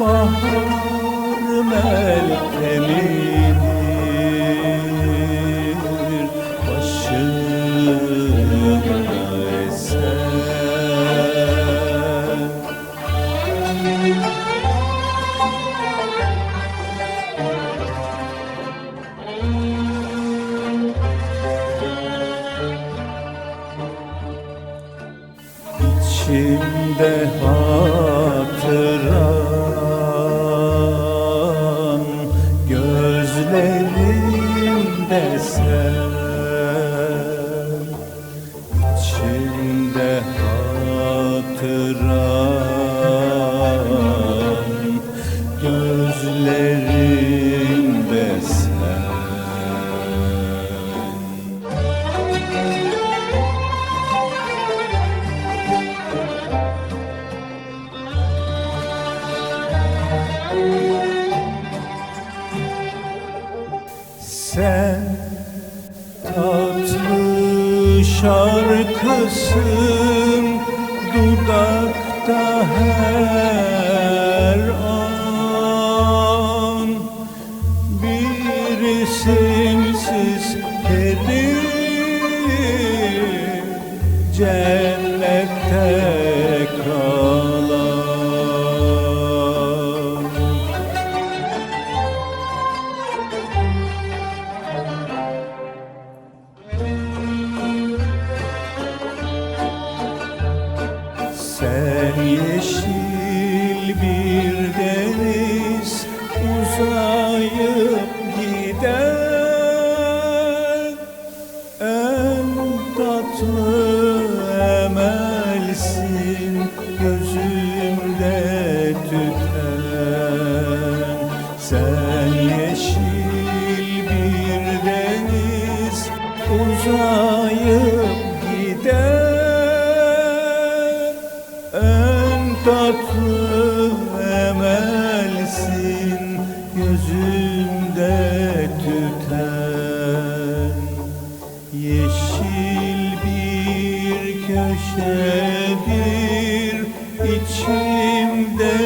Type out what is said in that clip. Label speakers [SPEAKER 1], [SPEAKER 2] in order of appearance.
[SPEAKER 1] Bahar meltemidir başımda esen İçimde hatıran Gözlerimde sen İçimde hatıran Gözlerimde sen Sen tatlı şarkısın dudakta her an. Bir isimsiz peri cennette Sen yeşil bir deniz uzayıp giden En tatlı emelsin gözümde tüten. Sen yeşil bir deniz uzayıp gözümde tüten Yeşil bir köşedir içimde